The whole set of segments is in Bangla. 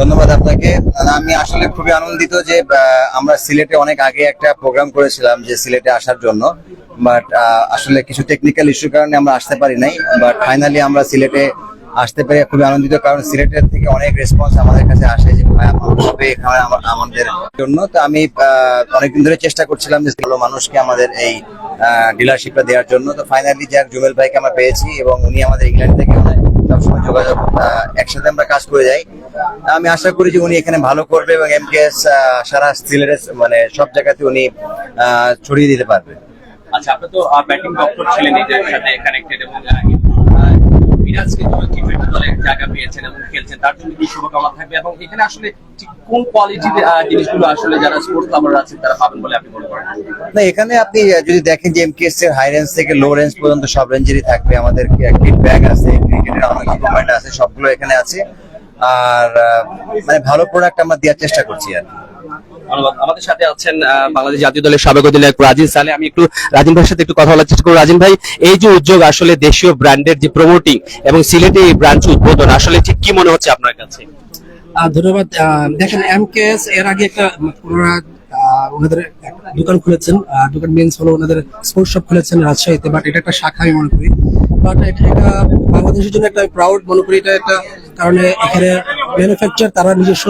ধন্যবাদ আপনাকে। আমি আসলে খুবই আনন্দিত যে আমরা সিলেটে অনেক আগে একটা প্রোগ্রাম করেছিলাম যে সিলেটে আসার জন্য। বাট আসলে কিছু টেকনিক্যাল ইস্যুর কারণে আমরা আসতে পারি নাই। বাট ফাইনালি আমরা সিলেটে আসতে পেরে খুবই আনন্দিত কারণ সিলেটের থেকে অনেক রেসপন্স আমাদের কাছে আসে যে, ভাই আপনারা এখানে আমাদের জন্য? তো আমি অনেকদিন ধরে চেষ্টা করছিলাম যে, ভালো মানুষকে আমাদের এই ডিলারশিপটা দেওয়ার জন্য। তো ফাইনালি যাক জুবেল ভাইকে আমরা পেয়েছি এবং উনি আমাদের ইংল্যান্ড থেকে সবসময় যোগাযোগ একসাথে আমরা কাজ করে যাই। আমি আশা করি যে উনি এখানে ভালো করবে এবং এমকেএস সারা সিলেটে মানে সব জায়গাতে উনি আহ, ছড়িয়ে দিতে পারবে। আচ্ছা আপনি তো ব্যাটিং ডক্টর ছিলেন এদের সাথে কানেক্টেড এবং আহ, মিরাজ কিন্তু টি টোয়েন্টি দলে জায়গা পেয়েছেন এবং খেলছেন তার জন্য কি শুভকামনা থাকবে? এবং এখানে আসলে ঠিক কোন কোয়ালিটির জিনিসগুলো আসলে যারা স্পোর্টস লাভার তারা পাবেন বলে আপনি মনে করেন? না এখানে আপনি যদি দেখেন যে এমকেএস এর হাই রেঞ্জ থেকে লো রেঞ্জ পর্যন্ত সব রেঞ্জেরই থাকবে। আমাদের কিট ব্যাগ আছে ক্রিকেটের অনেক ইকুইপমেন্ট আছে সবগুলো এখানে আছে। আর মানে ভালো প্রোডাক্ট আমরা দেওয়ার চেষ্টা করছি আর। আমাদের সাথে আছেন বাংলাদেশ জাতীয় দলের সাবেক অধিনায়ক রাজিন সালে। আমি একটু রাজিন ভাইয়ের সাথে একটু কথা বলার চেষ্টা করব। রাজিন ভাই, এই যে উদ্যোগ আসলে দেশীয় ব্র্যান্ডের যে প্রমোটিং এবং সিলেটে এই ব্রাঞ্চ উদ্বোধন, আসলে ঠিক কি মনে হচ্ছে আপনার কাছে? ধন্যবাদ। দেখেন এমকেএস এর আগে একটা ওনাদের দোকান খুলেছেন। দোকান মিনস হলো ওনাদের স্পোর্টস শপ খুলেছেন রাজশাহীতে বাট এটা একটা শাখা আমি মনে করি। বাট এটা বাংলাদেশের জন্য একটা প্রাউড মনে করি। এটা একটা কারণে এখানে ম্যানুফ্যাকচার তারা নিজস্ব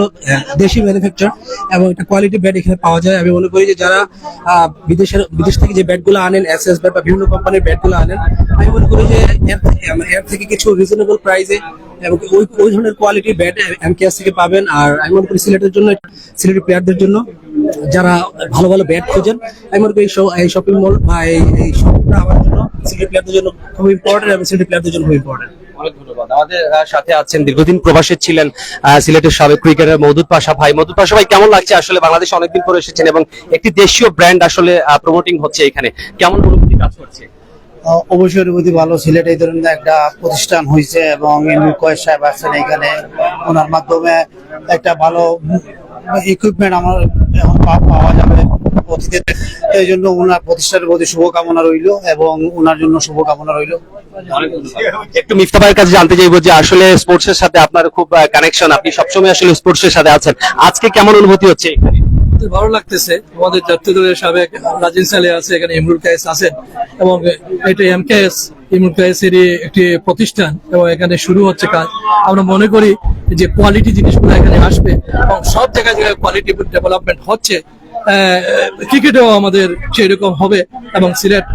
দেশি ম্যানুফ্যাকচার এবং একটা কোয়ালিটি ব্যাট এখানে পাওয়া যায়। আমি মনে করি যে যারা বিদেশের, বিদেশ থেকে যে ব্যাটগুলো আনেন এস এস ব্যাট বা বিভিন্ন কোম্পানির ব্যাটগুলো আনেন, আমি মনে করি যে এর থেকে- থেকে কিছু রিজনেবল প্রাইসে এবং ওই ওই ধরনের কোয়ালিটির ব্যাট এমকেএস থেকে পাবেন। আর আমি মনে করি সিলেটের জন্য, সিলেটের প্লেয়ারদের জন্য যারা ভালো ভালো ব্যাট খোঁজেন আমি মনে করি এই এই শপিং মল বা এই এই শপটা আমার জন্য সিলেট প্লেয়ারদের জন্য খুব ইম্পর্টেন্ট এবং সিলেট প্লেয়ারদের জন্য খুব ইম্পর্টেন্ট অনেক ধন্যবাদ। আমাদের সাথে আছেন দীর্ঘদিন প্রবাসে ছিলেন সিলেটের সাবেক ক্রিকেটার মধুদ পাশা ভাই। মধুদ পাশা ভাই কেমন লাগছে? আসলে বাংলাদেশে অনেকদিন পরে এসেছেন এবং একটি দেশীয় ব্র্যান্ড আসলে প্রমোটিং হচ্ছে এখানে। কেমন অনুভূতি কাজ করছে? অবশ্যই অনুভূতি ভালো। সিলেটে এই ধরনের একটা প্রতিষ্ঠান হয়েছে এবং কয়েস সাহেব আছেন এখানে। ওনার মাধ্যমে একটা ভালো ইকুইপমেন্ট আমার এখন পাওয়া যাবে অতীতে। এই জন্য ওনার প্রতিষ্ঠানের প্রতি শুভকামনা রইল এবং ওনার জন্য শুভকামনা রইল। একটু মিফতা ভাইয়ের কাছে জানতে চাইব যে আসলে স্পোর্টস এর সাথে আপনার খুব কানেকশন আপনি সবসময় আসলে স্পোর্টস এর সাথে আছেন। আজকে কেমন অনুভূতি হচ্ছে ভালো লাগতেছে। আমাদের জাতীয় দলের সাবেক রাজিন সালে আছে এখানে ইমরুল কায়েস আছেন এবং এটা এমকেএস ইমরুল কায়েসেরই একটি প্রতিষ্ঠান এবং এখানে শুরু হচ্ছে কাজ। আমরা মনে করি যে কোয়ালিটি জিনিসগুলো এখানে আসবে এবং সব জায়গায় জায়গায় কোয়ালিটি ডেভেলপমেন্ট হচ্ছে ক্রিকেটেও আমাদের সেরকম হবে এবং সিলেট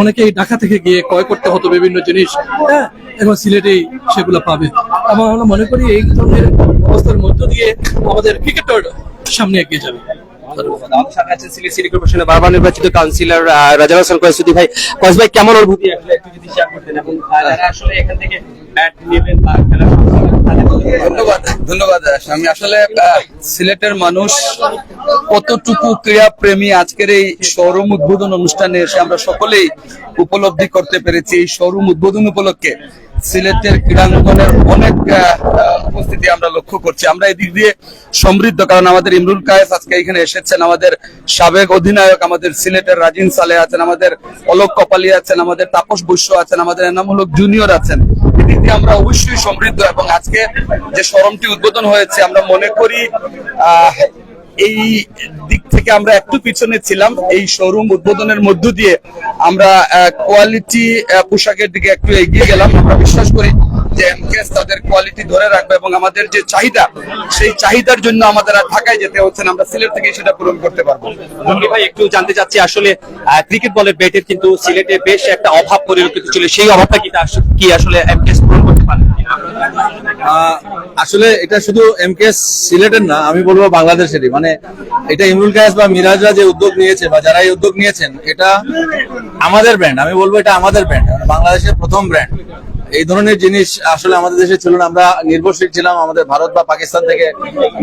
অনেকেই ঢাকা থেকে গিয়ে ক্রয় করতে হতো বিভিন্ন জিনিস হ্যাঁ এবং সিলেটেই সেগুলো পাবে। এবং আমরা মনে করি এই ধরনের অবস্থার মধ্য দিয়ে আমাদের ক্রিকেটার সামনে এগিয়ে যাবে। আসলে সিলেটের মানুষ কতটুকু ক্রীড়া প্রেমী আজকের এই শোরুম উদ্বোধন অনুষ্ঠানে এসে আমরা সকলেই উপলব্ধি করতে পেরেছি। এই শোরুম উদ্বোধন উপলক্ষে সিলেটের ক্রীড়াঙ্গনের অনেক উপস্থিতি আমরা লক্ষ্য করছি। আমরা এদিক দিয়ে সমৃদ্ধ, কারণ আমাদের ইমরুল কায়েস আজকে এখানে এসেছেন, আমাদের সাবেক অধিনায়ক, আমাদের সিলেটের রাজিন সালে আছেন, আমাদের অলোক কপালি আছেন, আমাদের তাপস বৈশ্য আছেন, আমাদের এনামূলক জুনিয়র আছেন। এদিক দিয়ে আমরা অবশ্যই সমৃদ্ধ এবং আজকে যে শোরুমটি উদ্বোধন হয়েছে, আমরা মনে করি, আহ এই দিক থেকে আমরা একটু পিছনে ছিলাম। এই শোরুম উদ্বোধনের মধ্য দিয়ে আমরা কোয়ালিটি পোশাকের দিকে একটু এগিয়ে গেলাম। আমরা বিশ্বাস করি যে এমকেএস তাদের কোয়ালিটি ধরে রাখবে এবং আমাদের যে চাহিদা সেই চাহিদার জন্য আমাদের আর ঢাকায় যেতে হচ্ছে না। আমরা সিলেট থেকে সেটা পূরণ করতে পারব। ভাই একটু জানতে চাচ্ছি আসলে ক্রিকেট বলের ব্যাটের কিন্তু সিলেটে বেশ একটা অভাব পরিলক্ষিত ছিল সেই অভাবটা কি আসলে এমকেএস পূরণ করতে আহ, আসলে এটা শুধু এমকেএস সিলেটের না, আমি বলব বাংলাদেশেরই। মানে এটা ইমরুল কায়েস বা মিরাজরা যে উদ্যোগ নিয়েছে বা যারা এই উদ্যোগ নিয়েছেন, এটা আমাদের ব্র্যান্ড আমি বলব এটা আমাদের ব্র্যান্ড বাংলাদেশের প্রথম ব্র্যান্ড এই ধরনের জিনিস আসলে আমাদের দেশে ছিল না, আমরা নির্ভরশীল ছিলাম আমাদের ভারত বা পাকিস্তান থেকে।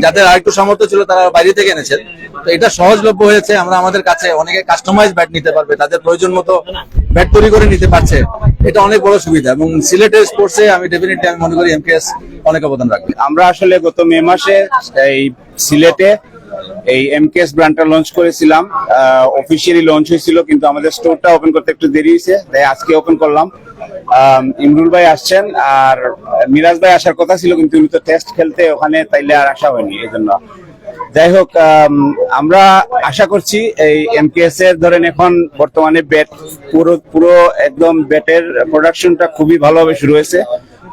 যাদের আরেকটু সামর্থ্য ছিল, তারা বাইরে থেকে এনেছেন তো এটা সহজলভ্য হয়েছে, আমরা আমাদের কাছে অনেকে কাস্টমাইজ ব্যাট নিতে পারবে, তাদের প্রয়োজন মতো ব্যাট তৈরি করে নিতে পারছে, এটা অনেক বড় সুবিধা এবং সিলেটের স্পোর্টসে আমি ডেফিনেটলি আমি মনে করি এমকেএস অনেক অবদান রাখবে। আমরা আসলে গত মে মাসে এই সিলেটে এই এমকেএস ব্র্যান্ডটা লঞ্চ করেছিলাম অফিসিয়ালি লঞ্চ হয়েছিল, কিন্তু আমাদের স্টোরটা ওপেন করতে একটু দেরি হয়েছে, তাই আজকে ওপেন করলাম। ইমরুল ভাই আসছেন আর মিরাজ ভাই আসার কথা ছিল, কিন্তু উনি তো টেস্ট খেলতে ওখানে, তাইলে আর আসা হয়নি, এই জন্য যাই হোক আমরা আশা করছি এই এমকেএস এর ধরেন এখন বর্তমানে ব্যাট পুরো পুরো একদম ব্যাটের প্রোডাকশনটা খুবই ভালোভাবে শুরু হয়েছে।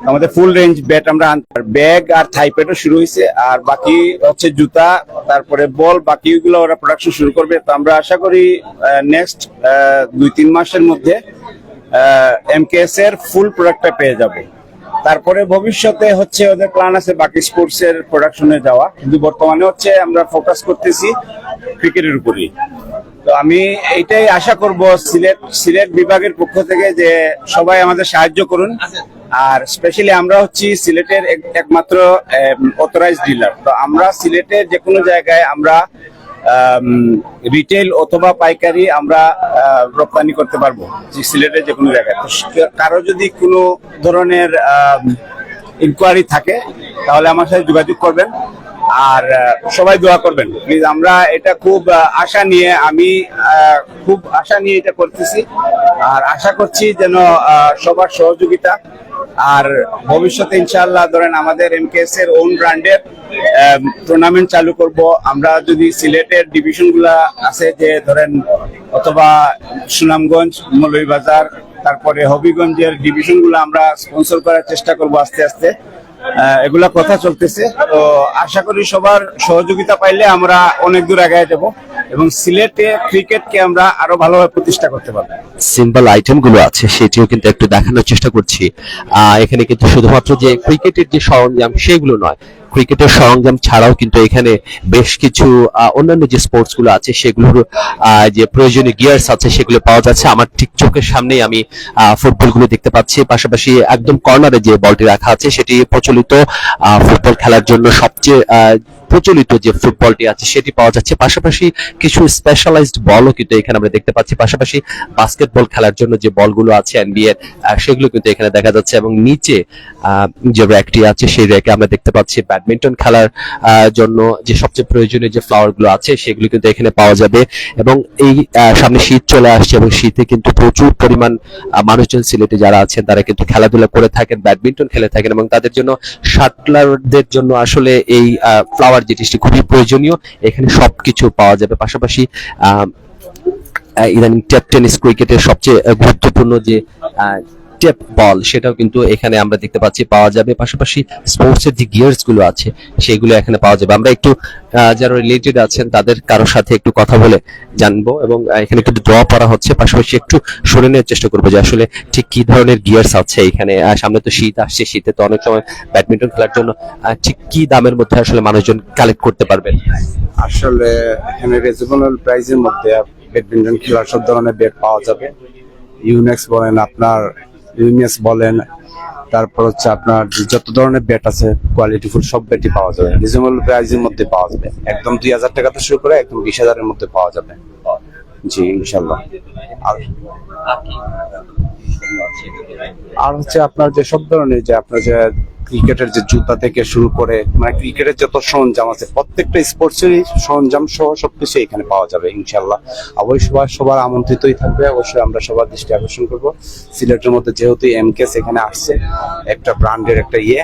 আমাদের ফুল রেঞ্জ ব্যাট আমরা ব্যাগ আর থাই প্যাডও শুরু হয়েছে, আর বাকি হচ্ছে জুতা, তারপরে বল বাকিগুলো ওরা প্রোডাকশন শুরু করবে। তো আমরা আশা করি নেক্সট দুই তিন মাসের মধ্যে এমকেএস এর ফুল প্রোডাক্টটা পেয়ে যাবে। তারপরে ভবিষ্যতে হচ্ছে ওদের প্ল্যান আছে বাকি স্পোর্টস এর প্রোডাকশনে যাওয়া। কিন্তু বর্তমানে হচ্ছে আমরা ফোকাস করতেছি ক্রিকেটের উপরেই। তো আমি এইটাই আশা করব সিলেট সিলেট বিভাগের পক্ষ থেকে যে সবাই আমাদের সাহায্য করুন। আর স্পেশালি আমরা হচ্ছি সিলেটের একমাত্র অথরাইজ ডিলার তো আমরা সিলেটের যে কোনো জায়গায় আমরা রিটেল অথবা পাইকারি আমরা রপ্তানি করতে পারব সিলেটের যে কোনো জায়গায় কারও যদি কোনো ধরনের ইনকোয়ারি থাকে, তাহলে আমার সাথে যোগাযোগ করবেন। আর সবাই দোয়া করবেন। প্লিজ আমরা এটা খুব আশা নিয়ে, আমি খুব আশা নিয়ে এটা করতেছি। আর আশা করছি যেন সবার সহযোগিতা আর ভবিষ্যতে ইনশাআল্লাহ ধরেন আমাদের এমকেএস এর ওন ব্র্যান্ডের টুর্নামেন্ট চালু করব। আমরা যদি সিলেটের ডিভিশনগুলা আছে যে ধরেন অথবা সুনামগঞ্জ, মৌলভীবাজার, তারপরে হবিগঞ্জের ডিভিশনগুলো আমরা স্পন্সর করার চেষ্টা করব আস্তে আস্তে। এগুলা কথা চলতেছে। তো আশা করি সবার সহযোগিতা পাইলে আমরা অনেক দূর আগায় যাব। এবং সিলেটে ক্রিকেটকে আমরা আরও ভালোভাবে প্রতিষ্ঠা করতে পারব। সিম্পল আইটেমগুলো আছে, সেটিও কিন্তু একটু দেখানোর চেষ্টা করছি। এখানে কিন্তু শুধুমাত্র যে ক্রিকেটের যে সরঞ্জাম, সেগুলো নয় ক্রিকেটের সরঞ্জাম ছাড়াও কিন্তু এখানে বেশ কিছু অন্যান্য যে স্পোর্টসগুলো আছে, সেগুলোর যে প্রয়োজনীয় গিয়ার্স আছে, সেগুলো পাওয়া যাচ্ছে। আমার ঠিক চোখের সামনেই আমি ফুটবলগুলো দেখতে পাচ্ছি। পাশাপাশি একদম কর্নারে যে বলটি রাখা আছে, সেটি প্রচলিত ফুটবল খেলার জন্য সবচেয়ে প্রচলিত যে ফুটবলটি আছে, সেটি পাওয়া যাচ্ছে। পাশাপাশি কিছু স্পেশালাইজড বলও কিন্তু এখানে আমরা দেখতে পাচ্ছি। পাশাপাশি বাস্কেটবল খেলার জন্য যে বলগুলো আছে এনবিএ সেগুলো কিন্তু এখানে দেখা যাচ্ছে। এবং নিচে যে র্যাকটি আছে, সেই র্যাকে আমরা দেখতে পাচ্ছি। ব্যাডমিন্টন খেলার জন্য যে সবচেয়ে প্রয়োজনীয় যে ফ্লাওয়ারগুলো আছে, সেগুলো কিন্তু এখানে পাওয়া যাবে। এবং এই সামনে শীত চলে আসছে এবং শীতে কিন্তু প্রচুর পরিমাণ মানুষজন সিলেটে যারা আছেন, তারা কিন্তু খেলাধুলা করে থাকেন, ব্যাডমিন্টন খেলে থাকেন এবং তাদের জন্য শাটলারদের জন্য আসলে এই ফ্লাওয়ার জিনিসটি খুবই প্রয়োজনীয়। এখানে সবকিছু পাওয়া যাবে। পাশাপাশি ইদানিং টেপ টেনিস ক্রিকেটের সবচেয়ে গুরুত্বপূর্ণ যে টেপ বল, সেটাও কিন্তু এখানে আমরা দেখতে পাচ্ছি, পাওয়া যাবে। পাশাপাশি স্পোর্টস এর যে গিয়ার্সগুলো আছে, সেগুলো এখানে পাওয়া যাবে। আমরা একটু যারা রিলেটেড আছেন, তাদের কারোর সাথে একটু কথা বলে জানব এবং এখানে একটু ড্র করা হচ্ছে। পাশাপাশি একটু শুনে নেওয়ার চেষ্টা করব যে আসলে ঠিক কি ধরনের গিয়ার্স আছে এখানে। সামনে তো শীত আসছে, শীতে তো অনেক সময় ব্যাডমিন্টন খেলার জন্য ঠিক কি দামের মধ্যে আসলে মানুষজন কালেক্ট করতে পারবেন আসলে এখানে রিজনেবল প্রাইসের মধ্যে ব্যাডমিন্টন খেলার সব ধরনের ব্যাট পাওয়া যাবে। ইউনেক্স বলেন আপনার ইউনিয়াস বলেন তারপর হচ্ছে আপনার যত ধরনের ব্যাট আছে কোয়ালিটি ফুল সব ব্যাটই পাওয়া যাবে। রিজনেবল প্রাইসের মধ্যে পাওয়া যাবে। একদম দুই হাজার টাকা থেকে শুরু করে একদম বিশ হাজারের মধ্যে পাওয়া যাবে। জি ইনশাল্লাহ আর আর হচ্ছে আপনার যে সব ধরনের যে আপনার যে ক্রিকেটের যে জুতা থেকে শুরু করে মানে ক্রিকেটের যত সরঞ্জাম আছে, প্রত্যেকটা স্পোর্টসেরই সরঞ্জাম সহ সবকিছু এখানে পাওয়া যাবে ইনশাল্লাহ অবশ্যই সবার সবার আমন্ত্রিতই থাকবে, অবশ্যই আমরা সবার দৃষ্টি আকর্ষণ করব। সিলেটের মধ্যে যেহেতু এমকেস এখানে আসছে, একটা ব্র্যান্ডের একটা ইয়ে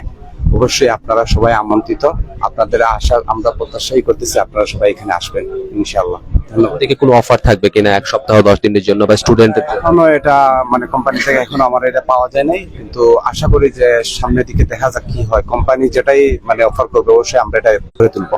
অবশ্যই আপনারা সবাই আমন্ত্রিত। আপনাদের আশা আমরা প্রত্যাশাই করতেছি আপনারা সবাই এখানে আসবেন ইনশাল্লাহ থেকে কোনো অফার থাকবে কিনা এক সপ্তাহ, দশ দিনের জন্য বা স্টুডেন্টদের এখনও এটা মানে কোম্পানি থেকে এখনও আমার এটা পাওয়া যায় নাই, কিন্তু আশা করি যে সামনের দিকে দেখা যাক কি হয়। কোম্পানি যেটাই মানে অফার করবে, অবশ্যই আমরা এটা করে তুলবো।